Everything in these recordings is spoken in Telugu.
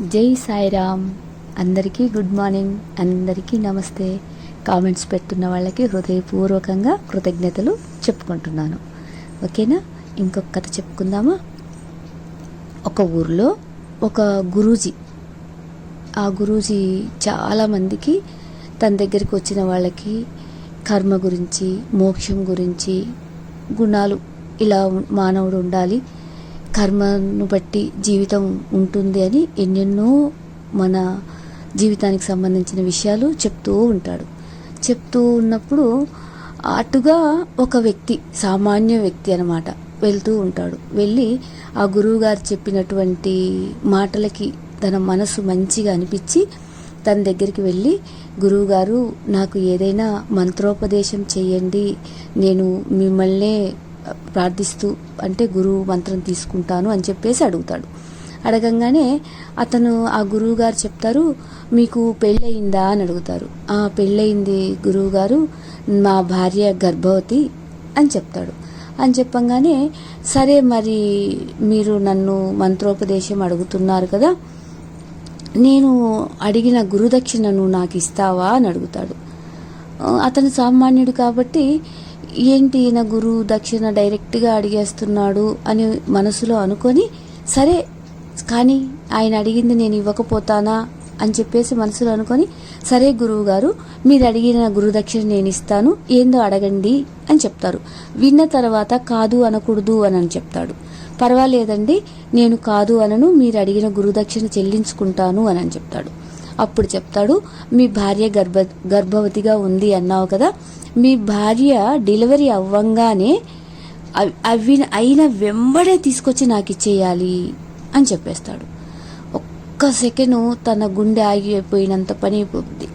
జై సాయిరామ్. అందరికీ గుడ్ మార్నింగ్. అందరికీ నమస్తే. కామెంట్స్ పెడుతున్న వాళ్ళకి హృదయపూర్వకంగా కృతజ్ఞతలు చెప్పుకుంటున్నాను. ఓకేనా? ఇంకొక కథ చెప్పుకుందామా? ఒక ఊర్లో ఒక గురూజీ ఆ గురూజీ చాలామందికి తన దగ్గరికి వచ్చిన వాళ్ళకి కర్మ గురించి మోక్షం గురించి గుణాలు ఇలా మానవుడు ఉండాలి. కర్మను బట్టి జీవితం ఉంటుంది అని ఎన్నెన్నో మన జీవితానికి సంబంధించిన విషయాలు చెప్తూ ఉంటాడు. చెప్తూ ఉన్నప్పుడు అటుగా ఒక వ్యక్తి సామాన్య వ్యక్తి అన్నమాట వెళ్తూ ఉంటాడు. వెళ్ళి ఆ గురువు గారు చెప్పినటువంటి మాటలకి తన మనసు మంచిగా అనిపించి తన దగ్గరికి వెళ్ళి గురువుగారు నాకు ఏదైనా మంత్రోపదేశం చేయండి నేను మిమ్మల్నే ప్రార్థిస్తూ అంటే గురువు మంత్రం తీసుకుంటాను అని చెప్పేసి అడుగుతాడు. అడగంగానే అతను ఆ గురువు గారు చెప్తారు మీకు పెళ్ళయిందా? అని అడుగుతారు. ఆ పెళ్ళయింది గురువు గారు మా భార్య గర్భవతి అని చెప్తాడు. అని చెప్పంగానే సరే మరి మీరు నన్ను మంత్రోపదేశం అడుగుతున్నారు కదా నేను అడిగిన గురుదక్షిణను నాకు ఇస్తావా? అని అడుగుతాడు. అతను సామాన్యుడు కాబట్టి ఏంటి ఈయన గురువు దక్షిణ డైరెక్ట్గా అడిగేస్తున్నాడు అని మనసులో అనుకొని సరే కానీ ఆయన అడిగింది నేను ఇవ్వకపోతానా అని చెప్పేసి మనసులో అనుకొని సరే గురువు గారు మీరు అడిగిన గురుదక్షిణ నేను ఇస్తాను ఏందో అడగండి అని చెప్తారు. విన్న తర్వాత కాదు అనకూడదు అని అని చెప్తాడు. పర్వాలేదండి నేను కాదు అనను మీరు అడిగిన గురుదక్షిణ చెల్లించుకుంటాను అని అని చెప్తాడు. అప్పుడు చెప్తాడు మీ భార్య గర్భ గర్భవతిగా ఉంది అన్నావు కదా మీ భార్య డెలివరీ అవ్వంగానే అవి- అవి అయిన వెంబడే తీసుకొచ్చి నాకు ఇచ్చేయాలి అని చెప్పేస్తాడు. ఒక్క సెకండ్ తన గుండె ఆగిపోయినంత పని అయిపోతుంది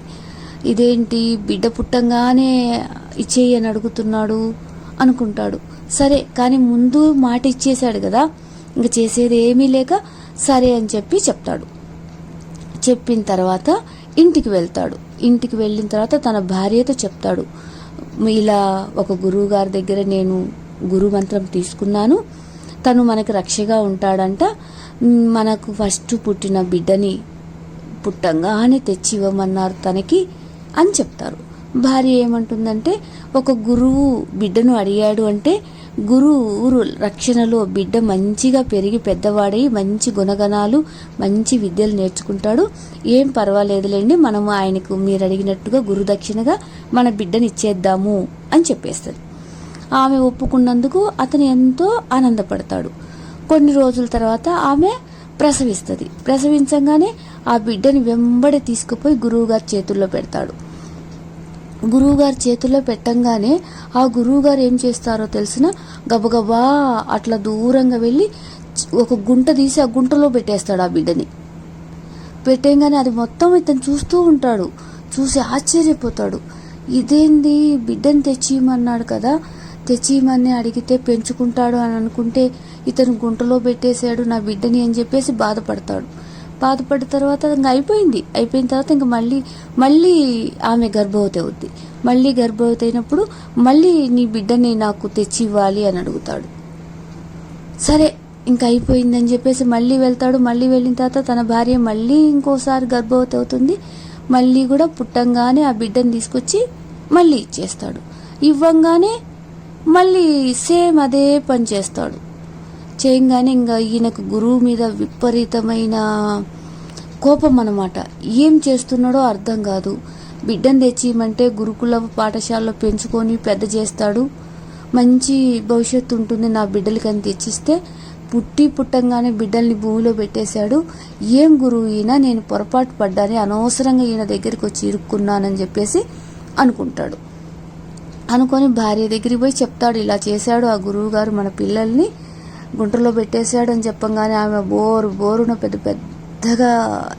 ఇదేంటి బిడ్డ పుట్టంగానే ఇచ్చేయి అని అడుగుతున్నాడు అనుకుంటాడు. సరే కానీ ముందు మాట ఇచ్చేశాడు కదా ఇంక చేసేది ఏమీ లేక సరే అని చెప్పి చెప్తాడు. చెప్పిన తర్వాత ఇంటికి వెళ్తాడు. ఇంటికి వెళ్ళిన తర్వాత తన భార్యతో చెప్తాడు ఇలా ఒక గురువు గారి దగ్గర నేను గురు మంత్రం తీసుకున్నాను. తను మనకు రక్షగా ఉంటాడంట. మనకు ఫస్ట్ పుట్టిన బిడ్డని పుట్టంగానే తెచ్చి ఇవ్వమన్నారు తనకి అని చెప్తారు. భార్య ఏమంటుందంటే ఒక గురువు బిడ్డను అడిగాడు అంటే గురువు రక్షణలో బిడ్డ మంచిగా పెరిగి పెద్దవాడై మంచి గుణగణాలు మంచి విద్యలు నేర్చుకుంటాడు. ఏం పర్వాలేదులేండి మనము ఆయనకు మీరు అడిగినట్టుగా గురుదక్షిణగా మన బిడ్డని ఇచ్చేద్దాము అని చెప్పేస్తుంది. ఆమె ఒప్పుకున్నందుకు అతను ఎంతో ఆనందపడతాడు. కొన్ని రోజుల తర్వాత ఆమె ప్రసవిస్తుంది. ప్రసవించగానే ఆ బిడ్డని వెంబడి తీసుకుపోయి గురువుగారి చేతుల్లో పెడతాడు. గురువుగారి చేతుల్లో పెట్టంగానే ఆ గురువుగారు ఏం చేస్తారో తెలిసిన గబగబా అట్లా దూరంగా వెళ్ళి ఒక గుంట తీసి ఆ గుంటలో పెట్టేస్తాడు ఆ బిడ్డని. పెట్టేయంగానే అది మొత్తం ఇతను చూస్తూ ఉంటాడు. చూసి ఆశ్చర్యపోతాడు. ఇదేంది? బిడ్డని తెచ్చియమన్నాడు కదా. తెచ్చియమని అడిగితే పెంచుకుంటాడు అని అనుకుంటే ఇతను గుంటలో పెట్టేశాడు నా బిడ్డని అని చెప్పేసి బాధపడతాడు. బాధపడిన తర్వాత ఇంకా అయిపోయింది. అయిపోయిన తర్వాత ఇంకా మళ్ళీ మళ్ళీ ఆమె గర్భవతి అవుద్ది. మళ్ళీ గర్భవతి అయినప్పుడు మళ్ళీ నీ బిడ్డని నాకు తెచ్చి ఇవ్వాలి అని అడుగుతాడు. సరే ఇంకా అయిపోయిందని చెప్పేసి మళ్ళీ వెళ్తాడు. మళ్ళీ వెళ్ళిన తర్వాత తన భార్య మళ్ళీ ఇంకోసారి గర్భవతి అవుతుంది. మళ్ళీ కూడా పుట్టంగానే ఆ బిడ్డను తీసుకొచ్చి మళ్ళీ ఇచ్చేస్తాడు. ఇవ్వంగానే మళ్ళీ సేమ్ అదే పని చేస్తాడు. చేయంగానే ఇంకా ఈయనకు గురువు మీద విపరీతమైన కోపం అనమాట ఏం చేస్తున్నాడో అర్థం కాదు. బిడ్డను తెచ్చిమంటే గురుకుల పాఠశాలలో పెంచుకొని పెద్ద చేస్తాడు. మంచి భవిష్యత్తు ఉంటుంది నా బిడ్డలకి అని తెచ్చిస్తే పుట్టి పుట్టంగానే బిడ్డల్ని భూమిలో పెట్టేశాడు. ఏం గురువు ఈయన? నేను పొరపాటు పడ్డాని అనవసరంగా ఈయన దగ్గరికి వచ్చి ఇరుక్కున్నానని చెప్పేసి అనుకుంటాడు. అనుకొని భార్య దగ్గరికి పోయి చెప్తాడు ఇలా చేశాడు ఆ గురువు గారు మన పిల్లల్ని. గుంటలో పెట్టేశాడు అని చెప్పంగానే ఆమె బోరు బోరున పెద్ద పెద్దగా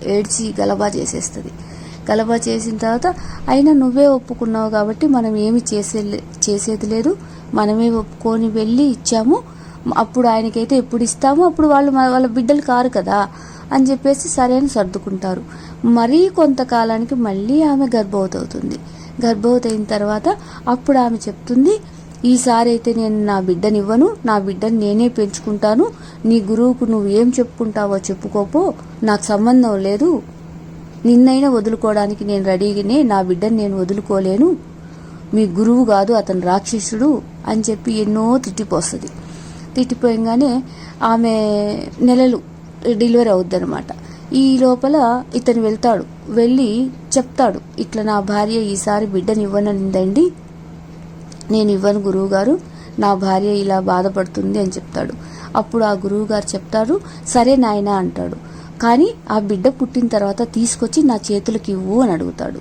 ఏడ్చి గలబా చేసేస్తుంది. గలబా చేసిన తర్వాత అయినా నువ్వే ఒప్పుకున్నావు కాబట్టి మనం ఏమి చేసే చేసేది లేదు. మనమే ఒప్పుకొని వెళ్ళి ఇచ్చాము. అప్పుడు ఆయనకైతే ఎప్పుడు ఇస్తామో? అప్పుడు వాళ్ళు వాళ్ళ బిడ్డలు కారు కదా అని చెప్పేసి సరే అని సర్దుకుంటారు. మరీ కొంతకాలానికి మళ్ళీ ఆమె గర్భవతి అవుతుంది. గర్భవతి అయిన తర్వాత అప్పుడు ఆమె చెప్తుంది ఈసారి అయితే నేను నా బిడ్డనివ్వను నా బిడ్డని నేనే పెంచుకుంటాను. నీ గురువుకు నువ్వు ఏం చెప్పుకుంటావో చెప్పుకోపో నాకు సంబంధం లేదు. నిన్నైనా వదులుకోవడానికి నేను రెడీగానే నా బిడ్డని నేను వదులుకోలేను. మీ గురువు కాదు అతను రాక్షసుడు అని చెప్పి ఎన్నో తిట్టిపోస్తుంది. తిట్టిపోయంగానే ఆమె నెలలు డెలివరీ అవుద్దనమాట ఈ లోపల ఇతను వెళ్తాడు వెళ్ళి చెప్తాడు ఇట్లా నా భార్య ఈసారి బిడ్డనివ్వనందండి. నేను ఇవ్వను గురువుగారు నా భార్య ఇలా బాధపడుతుంది అని చెప్తాడు. అప్పుడు ఆ గురువు గారు చెప్తారు సరే నాయనా అంటాడు. కానీ ఆ బిడ్డ పుట్టిన తర్వాత తీసుకొచ్చి నా చేతులకి ఇవ్వు అని అడుగుతాడు.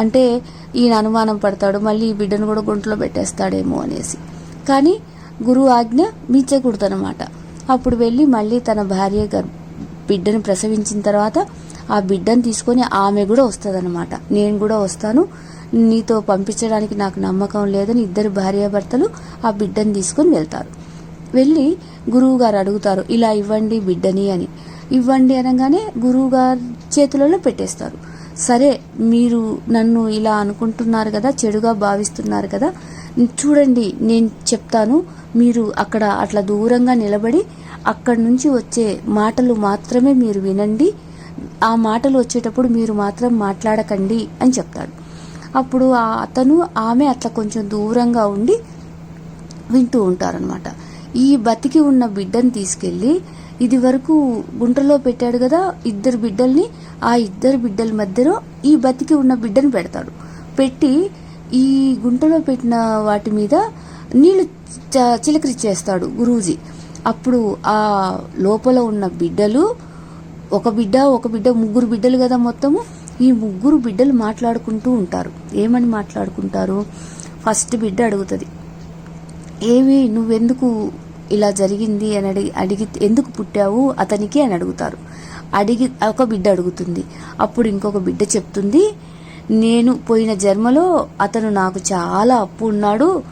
అంటే ఈయన అనుమానం పడతాడు మళ్ళీ ఈ బిడ్డను కూడా గుంటలో పెట్టేస్తాడేమో అనేసి. కానీ గురువు ఆజ్ఞ మించకూడదనమాట అప్పుడు వెళ్ళి మళ్ళీ తన భార్య గర్ బిడ్డను ప్రసవించిన తర్వాత ఆ బిడ్డను తీసుకొని ఆమె కూడా వస్తుందన్నమాట. నేను కూడా వస్తాను. నీతో పంపించడానికి నాకు నమ్మకం లేదని ఇద్దరు భార్యాభర్తలు ఆ బిడ్డను తీసుకొని వెళ్తారు. వెళ్ళి గురువు గారు అడుగుతారు ఇలా ఇవ్వండి బిడ్డని అని. ఇవ్వండి అనగానే గురువు గారు చేతులలో పెట్టేస్తారు. సరే మీరు నన్ను ఇలా అనుకుంటున్నారు కదా చెడుగా భావిస్తున్నారు కదా చూడండి నేను చెప్తాను. మీరు అక్కడ అట్లా దూరంగా నిలబడి అక్కడి నుంచి వచ్చే మాటలు మాత్రమే మీరు వినండి. ఆ మాటలు వచ్చేటప్పుడు మీరు మాత్రం మాట్లాడకండి అని చెప్తాడు. అప్పుడు ఆ అతను ఆమె అట్లా కొంచెం దూరంగా ఉండి వింటూ ఉంటారనమాట ఈ బతికి ఉన్న బిడ్డను తీసుకెళ్ళి ఇది వరకు గుంటలో పెట్టాడు కదా ఇద్దరు బిడ్డల్ని ఆ ఇద్దరు బిడ్డల మధ్యలో ఈ బతికి ఉన్న బిడ్డను పెడతాడు. పెట్టి ఈ గుంటలో పెట్టిన వాటి మీద నీళ్ళు చ- చిలకరిచ్చేస్తాడు గురూజీ. అప్పుడు ఆ లోపల ఉన్న బిడ్డలు ఒక బిడ్డ ఒక బిడ్డ ముగ్గురు బిడ్డలు కదా మొత్తము. ఈ ముగ్గురు బిడ్డలు మాట్లాడుకుంటూ ఉంటారు. ఏమని మాట్లాడుకుంటారు? ఫస్ట్ బిడ్డ అడుగుతుంది. ఏమి నువ్వెందుకు ఇలా జరిగింది అని అడిగి అడిగి ఎందుకు పుట్టావు అతనికి అని అడుగుతారు. అడిగి ఒక బిడ్డ అడుగుతుంది. అప్పుడు ఇంకొక బిడ్డ చెప్తుంది నేను పోయిన జన్మలో అతను నాకు చాలా అప్పు ఉన్నాడు.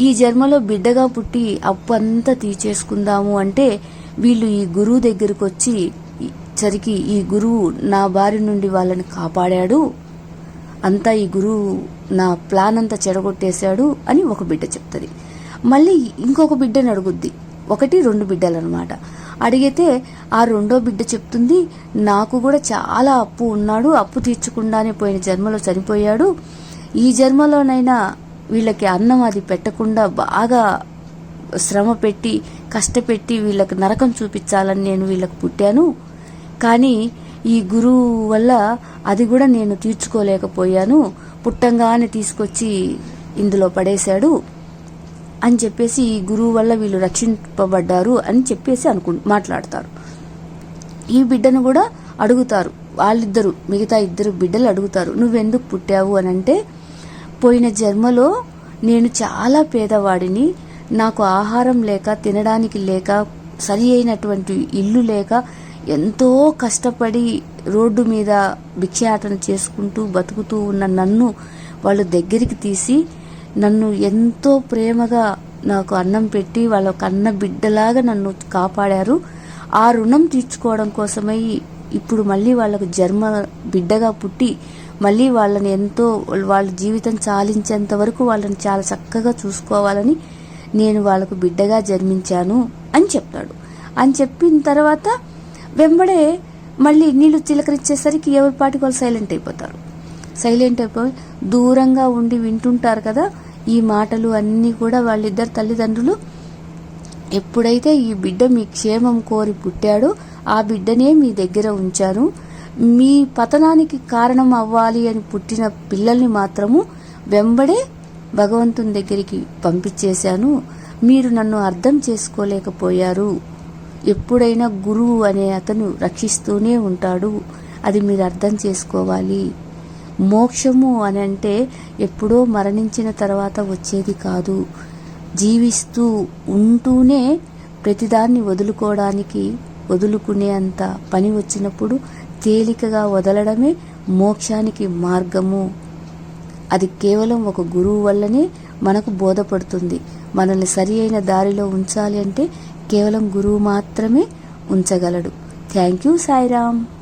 ఈ జన్మలో బిడ్డగా పుట్టి అప్పు అంతా తీర్చేసుకుందాము అంటే వీళ్ళు ఈ గురువు దగ్గరకు వచ్చి ఈ- సరికి ఈ గురువు నా బారి నుండి వాళ్ళని కాపాడాడు. అంతా ఈ గురువు నా ప్లాన్ అంతా చెడగొట్టేశాడు అని ఒక బిడ్డ చెప్తుంది. మళ్ళీ ఇంకొక బిడ్డని అడుగుద్ది. ఒకటి రెండు బిడ్డలు అనమాట అడిగితే ఆ రెండో బిడ్డ చెప్తుంది నాకు కూడా చాలా అప్పు ఉన్నాడు. అప్పు తీర్చకుండానే పోయిన జన్మలో చనిపోయాడు. ఈ జన్మలోనైనా వీళ్ళకి అన్నం అది పెట్టకుండా బాగా శ్రమ పెట్టి కష్టపెట్టి వీళ్ళకి నరకం చూపించాలని నేను వీళ్ళకి పుట్టాను. కానీ ఈ గురువు వల్ల అది కూడా నేను తీర్చుకోలేకపోయాను. పుట్టంగానే తీసుకొచ్చి ఇందులో పడేశాడు అని చెప్పేసి ఈ గురువు వల్ల వీళ్ళు రక్షింపబడ్డారు అని చెప్పేసి అనుకు మాట్లాడతారు. ఈ బిడ్డను కూడా అడుగుతారు. వాళ్ళిద్దరు మిగతా ఇద్దరు బిడ్డలు అడుగుతారు నువ్వెందుకు పుట్టావు? అని అంటే పోయిన జన్మలో నేను చాలా పేదవాడిని. నాకు ఆహారం లేక తినడానికి లేక సరి అయినటువంటి ఇల్లు లేక ఎంతో కష్టపడి రోడ్డు మీద భిక్షాటన చేసుకుంటూ బతుకుతూ ఉన్న నన్ను వాళ్ళు దగ్గరికి తీసి నన్ను ఎంతో ప్రేమగా నాకు అన్నం పెట్టి వాళ్ళ కన్న బిడ్డలాగా నన్ను కాపాడారు. ఆ రుణం తీర్చుకోవడం కోసమై ఇప్పుడు మళ్ళీ వాళ్ళకు జన్మ బిడ్డగా పుట్టి మళ్ళీ వాళ్ళని ఎంతో వాళ్ళ జీవితం చాలించేంత వరకు వాళ్ళని చాలా చక్కగా చూసుకోవాలని నేను వాళ్ళకు బిడ్డగా జన్మించాను అని చెప్తాడు. అని చెప్పిన తర్వాత వెంబడే మళ్ళీ నీళ్ళు చిలకరించేసరికి ఎవరి పాటికి వాళ్ళు సైలెంట్ అయిపోతారు. సైలెంట్ అయిపోయి దూరంగా ఉండి వింటుంటారు కదా ఈ మాటలు అన్నీ కూడా వాళ్ళిద్దరు తల్లిదండ్రులు. ఎప్పుడైతే ఈ బిడ్డ మీ క్షేమం కోరి పుట్టాడో ఆ బిడ్డనే మీ దగ్గర ఉంచాను. మీ పతనానికి కారణం అవ్వాలి అని పుట్టిన పిల్లల్ని మాత్రము వెంబడే భగవంతుని దగ్గరికి పంపించేశాను. మీరు నన్ను అర్థం చేసుకోలేకపోయారు. ఎప్పుడైనా గురువు అనే అతను రక్షిస్తూనే ఉంటాడు. అది మీరు అర్థం చేసుకోవాలి. మోక్షము అని అంటే ఎప్పుడో మరణించిన తర్వాత వచ్చేది కాదు. జీవిస్తూ ఉంటూనే ప్రతిదాన్ని వదులుకోవడానికి వదులుకునే అంత పని వచ్చినప్పుడు తేలికగా వదలడమే మోక్షానికి మార్గము. అది కేవలం ఒక గురువు వల్లనే మనకు బోధపడుతుంది. మనల్ని సరి అయిన దారిలో ఉంచాలి అంటే కేవలం గురువు మాత్రమే ఉంచగలడు. Thank you Sairam.